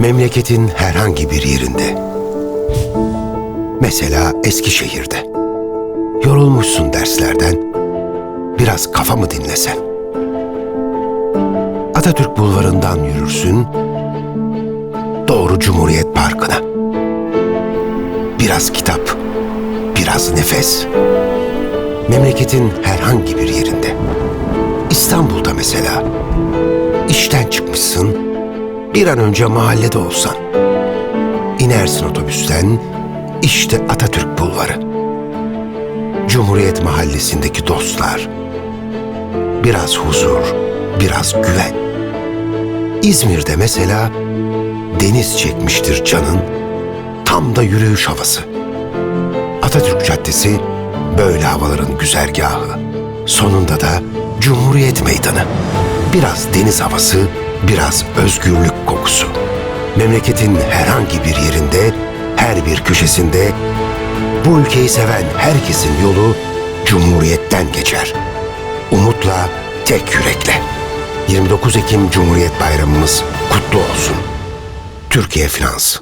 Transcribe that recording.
Memleketin herhangi bir yerinde. Mesela Eskişehir'de. Yorulmuşsun derslerden. Biraz kafa mı dinlesen? Atatürk Bulvarı'ndan yürürsün. Doğru Cumhuriyet Parkı'na. Biraz kitap, biraz nefes. Memleketin herhangi bir yerinde. İstanbul'da mesela. İşten çıkmışsın, bir an önce mahallede olsan. İnersin otobüsten, işte Atatürk Bulvarı. Cumhuriyet Mahallesi'ndeki dostlar. Biraz huzur, biraz güven. İzmir'de mesela deniz çekmiştir canın, tam da yürüyüş havası. Atatürk Caddesi böyle havaların güzergahı. Sonunda da Cumhuriyet Meydanı. Biraz deniz havası, biraz özgürlük kokusu. Memleketin herhangi bir yerinde, her bir köşesinde bu ülkeyi seven herkesin yolu Cumhuriyet'ten geçer. Umutla, tek yürekle. 29 Ekim Cumhuriyet Bayramımız kutlu olsun. Türkiye Finans.